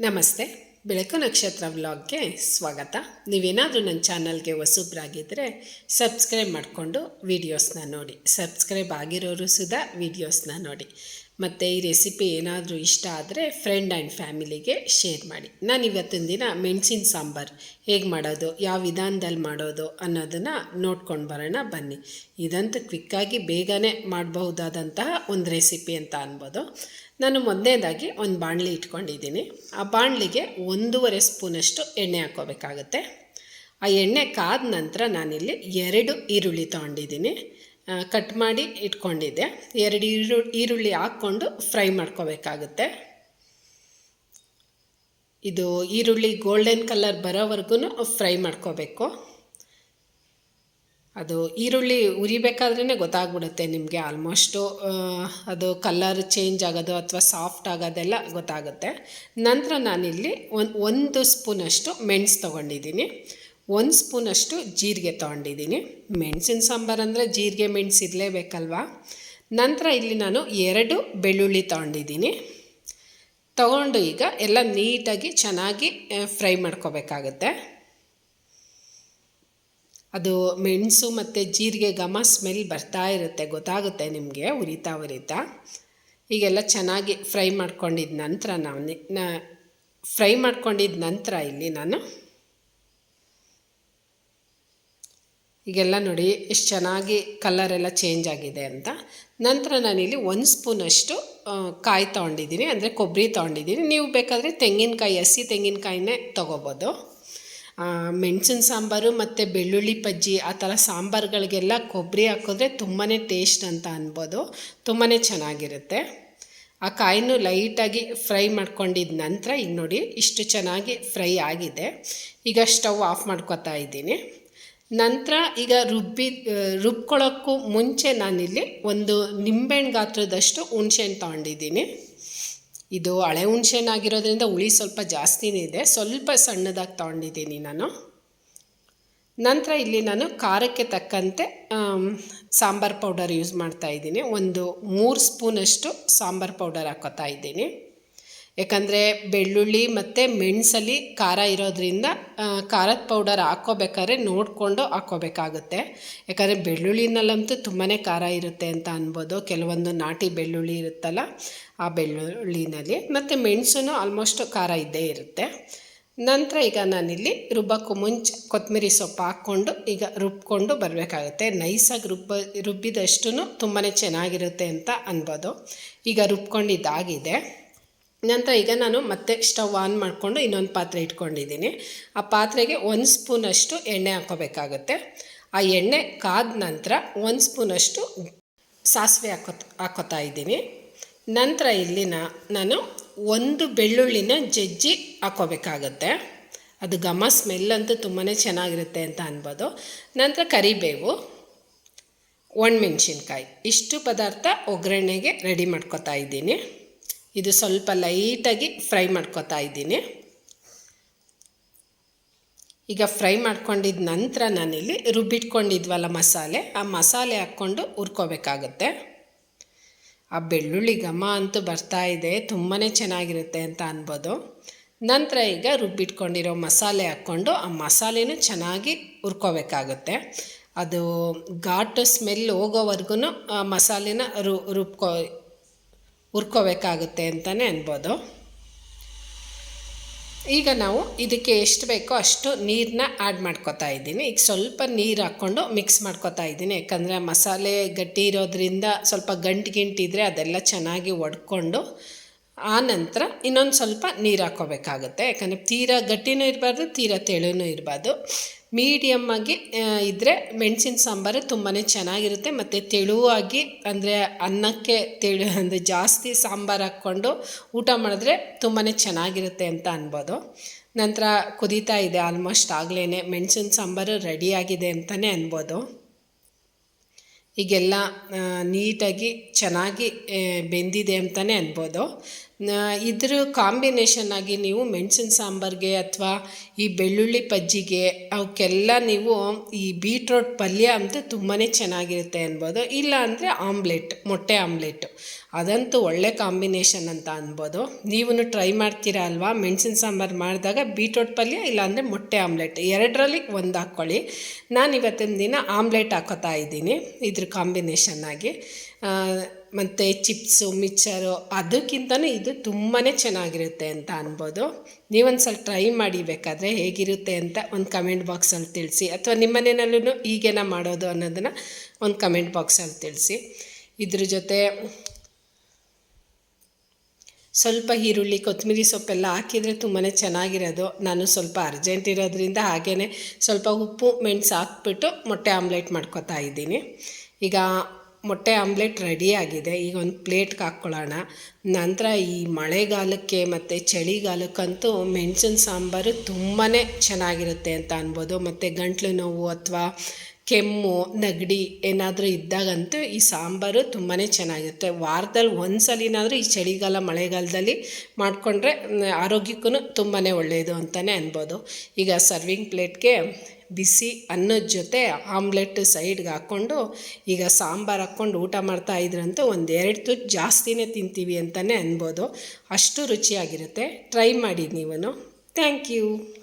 ನಮಸ್ತೆ. ಬೆಳಕು ನಕ್ಷತ್ರ ವ್ಲಾಗ್ಗೆ ಸ್ವಾಗತ. ನೀವೇನಾದರೂ ನನ್ನ ಚಾನಲ್ಗೆ ಹೊಸಬ್ರಾಗಿದ್ದರೆ ಸಬ್ಸ್ಕ್ರೈಬ್ ಮಾಡಿಕೊಂಡು ವೀಡಿಯೋಸ್ನ ನೋಡಿ. ಸಬ್ಸ್ಕ್ರೈಬ್ ಆಗಿರೋರು ಸುಧಾ ವೀಡಿಯೋಸ್ನ ನೋಡಿ. ಮತ್ತು ಈ ರೆಸಿಪಿ ಏನಾದರೂ ಇಷ್ಟ ಆದರೆ ಫ್ರೆಂಡ್ ಆ್ಯಂಡ್ ಫ್ಯಾಮಿಲಿಗೆ ಶೇರ್ ಮಾಡಿ. ನಾನು ಇವತ್ತಿನ ದಿನ ಮೆಣಸಿನ ಸಾಂಬಾರು ಹೇಗೆ ಮಾಡೋದು, ಯಾವ ವಿಧಾನದಲ್ಲಿ ಮಾಡೋದು ಅನ್ನೋದನ್ನು ನೋಡ್ಕೊಂಡು ಬರೋಣ, ಬನ್ನಿ. ಇದಂತೂ ಕ್ವಿಕ್ಕಾಗಿ ಬೇಗನೆ ಮಾಡಬಹುದಾದಂತಹ ಒಂದು ರೆಸಿಪಿ ಅಂತ ಅನ್ಬೋದು. ನಾನು ಮೊದಲನೇದಾಗಿ ಒಂದು ಬಾಣಲಿ ಇಟ್ಕೊಂಡಿದ್ದೀನಿ. ಆ ಬಾಣಲಿಗೆ ಒಂದೂವರೆ ಸ್ಪೂನಷ್ಟು ಎಣ್ಣೆ ಹಾಕೋಬೇಕಾಗುತ್ತೆ ಆ ಎಣ್ಣೆ ಕಾದ ನಂತರ ನಾನಿಲ್ಲಿ ಎರಡು ಈರುಳ್ಳಿ ತೊಗೊಂಡಿದ್ದೀನಿ. ಕಟ್ ಮಾಡಿ ಇಟ್ಕೊಂಡಿದ್ದೆ. ಎರಡು ಈರು, ಈರುಳ್ಳಿ ಹಾಕ್ಕೊಂಡು ಫ್ರೈ ಮಾಡ್ಕೋಬೇಕಾಗುತ್ತೆ. ಇದು ಈರುಳ್ಳಿ ಗೋಲ್ಡನ್ ಕಲರ್ ಬರೋವರೆಗೂ ಫ್ರೈ ಮಾಡ್ಕೋಬೇಕು. ಅದು ಈರುಳ್ಳಿ ಉರಿಬೇಕಾದ್ರೇ ಗೊತ್ತಾಗ್ಬಿಡುತ್ತೆ ನಿಮಗೆ ಆಲ್ಮೋಸ್ಟು ಅದು ಕಲರ್ ಚೇಂಜ್ ಆಗೋದು ಅಥವಾ ಸಾಫ್ಟ್ ಆಗೋದೆಲ್ಲ ಗೊತ್ತಾಗುತ್ತೆ. ನಂತರ ನಾನಿಲ್ಲಿ ಒಂದು ಒಂದು ಸ್ಪೂನಷ್ಟು ಮೆಣಸು ತೊಗೊಂಡಿದ್ದೀನಿ. ಒಂದು ಸ್ಪೂನಷ್ಟು ಜೀರಿಗೆ ತೊಗೊಂಡಿದ್ದೀನಿ. ಮೆಣಸಿನ ಸಾಂಬಾರು ಅಂದರೆ ಜೀರಿಗೆ ಮೆಣಸು ಇರಲೇಬೇಕಲ್ವಾ? ನಂತರ ಇಲ್ಲಿ ನಾನು ಎರಡು ಬೆಳ್ಳುಳ್ಳಿ ತೊಗೊಂಡಿದ್ದೀನಿ. ತಗೊಂಡು ಈಗ ಎಲ್ಲ ನೀಟಾಗಿ ಚೆನ್ನಾಗಿ ಫ್ರೈ ಮಾಡ್ಕೋಬೇಕಾಗುತ್ತೆ. ಅದು ಮೆಣಸು ಮತ್ತು ಜೀರಿಗೆ ಘಮ ಸ್ಮೆಲ್ ಬರ್ತಾ ಇರುತ್ತೆ, ಗೊತ್ತಾಗುತ್ತೆ ನಿಮಗೆ, ಉರಿತಾ ಉರಿತಾ. ಈಗೆಲ್ಲ ಚೆನ್ನಾಗಿ ಫ್ರೈ ಮಾಡ್ಕೊಂಡಿದ್ದ ನಂತರ ನಾವು ಫ್ರೈ ಮಾಡ್ಕೊಂಡಿದ್ದ ನಂತರ ಇಲ್ಲಿ ನಾನು ಈಗೆಲ್ಲ ನೋಡಿ ಎಷ್ಟು ಚೆನ್ನಾಗಿ ಕಲರೆಲ್ಲ ಚೇಂಜ್ ಆಗಿದೆ ಅಂತ. ನಂತರ ನಾನಿಲ್ಲಿ ಒಂದು ಸ್ಪೂನಷ್ಟು ಕಾಯಿ ತೊಗೊಂಡಿದ್ದೀನಿ. ಅಂದರೆ ಕೊಬ್ಬರಿ ತೊಗೊಂಡಿದ್ದೀನಿ. ನೀವು ಬೇಕಾದರೆ ತೆಂಗಿನಕಾಯಿ, ಹಸಿ ತೆಂಗಿನಕಾಯಿನೇ ತೊಗೋಬೋದು. ಮೆಣಸಿನ ಸಾಂಬಾರು ಮತ್ತು ಬೆಳ್ಳುಳ್ಳಿ ಪಜ್ಜಿ, ಆ ಥರ ಸಾಂಬಾರುಗಳಿಗೆಲ್ಲ ಕೊಬ್ಬರಿ ಹಾಕಿದ್ರೆ ತುಂಬಾ ಟೇಸ್ಟ್ ಅಂತ ಅನ್ಬೋದು. ತುಂಬಾ ಚೆನ್ನಾಗಿರುತ್ತೆ. ಆ ಕಾಯಿನೂ ಲೈಟಾಗಿ ಫ್ರೈ ಮಾಡ್ಕೊಂಡಿದ್ದ ನಂತರ, ಈಗ ನೋಡಿ ಇಷ್ಟು ಚೆನ್ನಾಗಿ ಫ್ರೈ ಆಗಿದೆ. ಈಗ ಸ್ಟವ್ ಆಫ್ ಮಾಡ್ಕೊತಾ ಇದ್ದೀನಿ. ನಂತರ ಈಗ ರುಬ್ಬಿ ರುಬ್ಕೊಳ್ಳೋಕ್ಕೂ ಮುಂಚೆ ನಾನಿಲ್ಲಿ ಒಂದು ನಿಂಬೆಹಣ್ಣು ಗಾತ್ರದಷ್ಟು ಹುಣ್ಸೆಹಣ್ಣು ತೊಗೊಂಡಿದ್ದೀನಿ. ಇದು ಹಳೆ ಹುಣ್ಸೆಹಣ್ಣಾಗಿರೋದ್ರಿಂದ ಹುಳಿ ಸ್ವಲ್ಪ ಜಾಸ್ತಿನೇ ಇದೆ. ಸ್ವಲ್ಪ ಸಣ್ಣದಾಗಿ ತೊಗೊಂಡಿದ್ದೀನಿ ನಾನು. ನಂತರ ಇಲ್ಲಿ ನಾನು ಖಾರಕ್ಕೆ ತಕ್ಕಂತೆ ಸಾಂಬಾರು ಪೌಡರ್ ಯೂಸ್ ಮಾಡ್ತಾ ಇದ್ದೀನಿ. ಒಂದು ಮೂರು ಸ್ಪೂನಷ್ಟು ಸಾಂಬಾರು ಪೌಡರ್ ಹಾಕೋತಾ ಇದ್ದೀನಿ. ಯಾಕಂದರೆ ಬೆಳ್ಳುಳ್ಳಿ ಮತ್ತು ಮೆಣಸಲ್ಲಿ ಖಾರ ಇರೋದ್ರಿಂದ ಖಾರದ ಪೌಡರ್ ಹಾಕ್ಕೋಬೇಕಾದ್ರೆ ನೋಡಿಕೊಂಡು ಹಾಕ್ಕೋಬೇಕಾಗುತ್ತೆ. ಯಾಕಂದರೆ ಬೆಳ್ಳುಳ್ಳಿನಲ್ಲಂತೂ ತುಂಬಾ ಖಾರ ಇರುತ್ತೆ ಅಂತ ಅನ್ಬೋದು. ಕೆಲವೊಂದು ನಾಟಿ ಬೆಳ್ಳುಳ್ಳಿ ಇರುತ್ತಲ್ಲ, ಆ ಬೆಳ್ಳುಳ್ಳಿನಲ್ಲಿ. ಮತ್ತು ಮೆಣಸು ಆಲ್ಮೋಸ್ಟ್ ಖಾರ ಇದ್ದೇ ಇರುತ್ತೆ. ನಂತರ ಈಗ ನಾನಿಲ್ಲಿ ರುಬ್ಬಕ್ಕೂ ಮುಂಚೆ ಕೊತ್ತಂಬರಿ ಸೊಪ್ಪು ಹಾಕ್ಕೊಂಡು ಈಗ ರುಬ್ಕೊಂಡು ಬರಬೇಕಾಗುತ್ತೆ. ನೈಸಾಗಿ ರುಬ್ಬ ರುಬ್ಬಿದಷ್ಟು ತುಂಬಾ ಚೆನ್ನಾಗಿರುತ್ತೆ ಅಂತ ಅನ್ಬೋದು. ಈಗ ರುಬ್ಕೊಂಡಿದ್ದಾಗಿದೆ. ನಂತರ ಈಗ ನಾನು ಮತ್ತೆ ಸ್ಟವ್ ಆನ್ ಮಾಡಿಕೊಂಡು ಇನ್ನೊಂದು ಪಾತ್ರೆ ಇಟ್ಕೊಂಡಿದ್ದೀನಿ. ಆ ಪಾತ್ರೆಗೆ ಒಂದು ಸ್ಪೂನಷ್ಟು ಎಣ್ಣೆ ಹಾಕೋಬೇಕಾಗುತ್ತೆ. ಆ ಎಣ್ಣೆ ಕಾದ ನಂತರ ಒಂದು ಸ್ಪೂನಷ್ಟು ಸಾಸಿವೆ ಹಾಕೋ, ಹಾಕೋತಾ ಇದ್ದೀನಿ. ನಂತರ ಇಲ್ಲಿ ನಾನು ಒಂದು ಬೆಳ್ಳುಳ್ಳಿನ ಜಜ್ಜಿ ಹಾಕೋಬೇಕಾಗತ್ತೆ. ಅದು ಘಮ ಸ್ಮೆಲ್ ಅಂತೂ ತುಂಬಾ ಚೆನ್ನಾಗಿರುತ್ತೆ ಅಂತ ಅನ್ಬೋದು. ನಂತರ ಕರಿಬೇವು, ಒಣಮೆಣ್ಸಿನ್ಕಾಯಿ, ಇಷ್ಟು ಪದಾರ್ಥ ಒಗ್ಗರಣೆಗೆ ರೆಡಿ ಮಾಡ್ಕೊತಾ ಇದ್ದೀನಿ. ಇದು ಸ್ವಲ್ಪ ಲೈಟಾಗಿ ಫ್ರೈ ಮಾಡ್ಕೊತಾ ಇದ್ದೀನಿ. ಈಗ ಫ್ರೈ ಮಾಡ್ಕೊಂಡಿದ್ದ ನಂತರ ನಾನಿಲ್ಲಿ ರುಬ್ಬಿಟ್ಕೊಂಡಿದ್ವಲ್ಲ ಮಸಾಲೆ, ಆ ಮಸಾಲೆ ಹಾಕ್ಕೊಂಡು ಹುರ್ಕೋಬೇಕಾಗುತ್ತೆ. ಆ ಬೆಳ್ಳುಳ್ಳಿ ಘಮ ಅಂತೂ ಬರ್ತಾ ಇದೆ ತುಂಬಾ ಚೆನ್ನಾಗಿರುತ್ತೆ ಅಂತ ಅನ್ಬೋದು. ನಂತರ ಈಗ ರುಬ್ಬಿಟ್ಕೊಂಡಿರೋ ಮಸಾಲೆ ಹಾಕ್ಕೊಂಡು ಆ ಮಸಾಲೆನೂ ಚೆನ್ನಾಗಿ ಹುರ್ಕೋಬೇಕಾಗುತ್ತೆ. ಅದು ಘಾಟು ಸ್ಮೆಲ್ ಹೋಗೋವರೆಗೂ ಆ ಮಸಾಲೆನ ರು, ರುಬ್ಕೋ ಹುರ್ಕೋಬೇಕಾಗುತ್ತೆ ಅಂತಲೇ ಅನ್ಬೋದು. ಈಗ ನಾವು ಇದಕ್ಕೆ ಎಷ್ಟು ಬೇಕೋ ಅಷ್ಟು ನೀರನ್ನ ಆ್ಯಡ್ ಮಾಡ್ಕೋತಾ ಇದ್ದೀನಿ. ಈಗ ಸ್ವಲ್ಪ ನೀರು ಹಾಕ್ಕೊಂಡು ಮಿಕ್ಸ್ ಮಾಡ್ಕೊತಾ ಇದ್ದೀನಿ. ಯಾಕಂದರೆ ಮಸಾಲೆ ಗಟ್ಟಿ ಇರೋದ್ರಿಂದ ಸ್ವಲ್ಪ ಗಂಟು ಗಿಂಟಿದ್ರೆ ಅದೆಲ್ಲ ಚೆನ್ನಾಗಿ ಒಡ್ಕೊಂಡು ಆ ನಂತರ ಇನ್ನೊಂದು ಸ್ವಲ್ಪ ನೀರು ಹಾಕ್ಕೋಬೇಕಾಗುತ್ತೆ. ಯಾಕಂದರೆ ತೀರಾ ಗಟ್ಟಿನೂ ಇರಬಾರ್ದು, ತೀರಾ ತೆಳುನೂ ಇರಬಾರ್ದು. ಮೀಡಿಯಮ್ಮಾಗಿ ಇದ್ದರೆ ಮೆಣಸಿನ ಸಾಂಬಾರು ತುಂಬಾ ಚೆನ್ನಾಗಿರುತ್ತೆ. ಮತ್ತು ತೆಳುವಾಗಿ ಅಂದರೆ ಅನ್ನಕ್ಕೆ ತೆಳು, ಅಂದರೆ ಜಾಸ್ತಿ ಸಾಂಬಾರು ಹಾಕ್ಕೊಂಡು ಊಟ ಮಾಡಿದ್ರೆ ತುಂಬಾ ಚೆನ್ನಾಗಿರುತ್ತೆ ಅಂತ ಅನ್ಬೋದು. ನಂತರ ಕುದೀತಾ ಇದೆ ಆಲ್ಮೋಸ್ಟ್ ಆಗಲೇ ಮೆಣಸಿನ ಸಾಂಬಾರು ರೆಡಿಯಾಗಿದೆ ಅಂತಲೇ ಅನ್ಬೋದು. ಈಗೆಲ್ಲ ನೀಟಾಗಿ ಚೆನ್ನಾಗಿ ಬೆಂದಿದೆ ಅಂತಲೇ ಅನ್ಬೋದು. ಇದ್ರ ಕಾಂಬಿನೇಷನ್ ಆಗಿ ನೀವು ಮೆಣಸಿನ ಸಾಂಬಾರಿಗೆ ಅಥವಾ ಈ ಬೆಳ್ಳುಳ್ಳಿ ಪಜ್ಜಿಗೆ ಅವಕ್ಕೆಲ್ಲ ನೀವು ಈ ಬೀಟ್ರೋಟ್ ಪಲ್ಯ ಅಂತೂ ತುಂಬಾ ಚೆನ್ನಾಗಿರುತ್ತೆ ಅನ್ಬೋದು. ಇಲ್ಲ ಅಂದರೆ ಆಮ್ಲೆಟ್, ಮೊಟ್ಟೆ ಆಮ್ಲೆಟ್ಟು ಅದಂತೂ ಒಳ್ಳೆ ಕಾಂಬಿನೇಷನ್ ಅಂತ ಅನ್ಬೋದು. ನೀವು ಟ್ರೈ ಮಾಡ್ತೀರಾ ಅಲ್ವಾ? ಮೆಣಸಿನ ಸಾಂಬಾರು ಮಾಡಿದಾಗ ಬೀಟ್ರೋಟ್ ಪಲ್ಯ ಇಲ್ಲಾಂದರೆ ಮೊಟ್ಟೆ ಆಮ್ಲೆಟ್. ಎರಡರಲ್ಲಿ ಒಂದು ಹಾಕ್ಕೊಳ್ಳಿ. ನಾನು ಇವತ್ತಿನ ದಿನ ಆಮ್ಲೆಟ್ ಹಾಕೋತಾ ಇದ್ದೀನಿ ಇದ್ರ ಕಾಂಬಿನೇಷನ್ ಆಗಿ. ಮತ್ತು ಚಿಪ್ಸು ಮಿಕ್ಚರು ಅದಕ್ಕಿಂತನೂ ಇದು ತುಂಬಾ ಚೆನ್ನಾಗಿರುತ್ತೆ ಅಂತ ಅನ್ಬೋದು. ನೀವೊಂದು ಸ್ವಲ್ಪ ಟ್ರೈ ಮಾಡಿ ಬೇಕಾದರೆ ಹೇಗಿರುತ್ತೆ ಅಂತ ಒಂದು ಕಮೆಂಟ್ ಬಾಕ್ಸಲ್ಲಿ ತಿಳಿಸಿ. ಅಥವಾ ನಿಮ್ಮ ಮನೆಯಲ್ಲೂ ಈಗೇನ ಮಾಡೋದು ಅನ್ನೋದನ್ನು ಒಂದು ಕಮೆಂಟ್ ಬಾಕ್ಸಲ್ಲಿ ತಿಳಿಸಿ. ಇದ್ರ ಜೊತೆ ಸ್ವಲ್ಪ ಈರುಳ್ಳಿ, ಕೊತ್ತಂಬರಿ ಸೊಪ್ಪೆಲ್ಲ ಹಾಕಿದರೆ ತುಂಬಾ ಚೆನ್ನಾಗಿರೋದು. ನಾನು ಸ್ವಲ್ಪ ಅರ್ಜೆಂಟ್ ಇರೋದ್ರಿಂದ ಹಾಗೇ ಸ್ವಲ್ಪ ಉಪ್ಪು, ಮೆಣಸು ಹಾಕ್ಬಿಟ್ಟು ಮೊಟ್ಟೆ ಆಮ್ಲೆಟ್ ಮಾಡ್ಕೊತಾ ಇದ್ದೀನಿ. ಈಗ ಮೊಟ್ಟೆ ಆಮ್ಲೆಟ್ ರೆಡಿಯಾಗಿದೆ ಈಗ ಒಂದು ಪ್ಲೇಟ್ಗೆ ಹಾಕ್ಕೊಳ್ಳೋಣ ನಂತರ ಈ ಮಳೆಗಾಲಕ್ಕೆ ಮತ್ತು ಚಳಿಗಾಲಕ್ಕಂತೂ ಮೆಣಸಿನ ಸಾಂಬಾರು ತುಂಬಾ ಚೆನ್ನಾಗಿರುತ್ತೆ ಅಂತ ಅನ್ಬೋದು. ಮತ್ತು ಗಂಟ್ಲು ನೋವು ಅಥವಾ ಕೆಮ್ಮು, ನೆಗಡಿ ಏನಾದರೂ ಇದ್ದಾಗಂತೂ ಈ ಸಾಂಬಾರು ತುಂಬಾ ಚೆನ್ನಾಗಿರುತ್ತೆ. ವಾರದಲ್ಲಿ ಒಂದು ಸಲಿನಾದರೂ ಈ ಚಳಿಗಾಲ, ಮಳೆಗಾಲದಲ್ಲಿ ಮಾಡಿಕೊಂಡ್ರೆ ಆರೋಗ್ಯಕ್ಕೂ ತುಂಬಾ ಒಳ್ಳೆಯದು ಅಂತಲೇ ಅನ್ಬೋದು. ಈಗ ಸರ್ವಿಂಗ್ ಪ್ಲೇಟ್ಗೆ ಬಿಸಿ ಅನ್ನದ ಜೊತೆ ಆಮ್ಲೆಟ್ ಸೈಡ್ಗೆ ಹಾಕ್ಕೊಂಡು ಈಗ ಸಾಂಬಾರು ಹಾಕ್ಕೊಂಡು ಊಟ ಮಾಡ್ತಾ ಇದ್ರಂತೂ ಒಂದು ಎರಡು ತುತ್ತು ಜಾಸ್ತಿನೇ ತಿಂತೀವಿ ಅಂತಲೇ ಅನ್ಬೋದು. ಅಷ್ಟು ರುಚಿಯಾಗಿರುತ್ತೆ. ಟ್ರೈ ಮಾಡಿ ನೀವು ಥ್ಯಾಂಕ್ ಯು.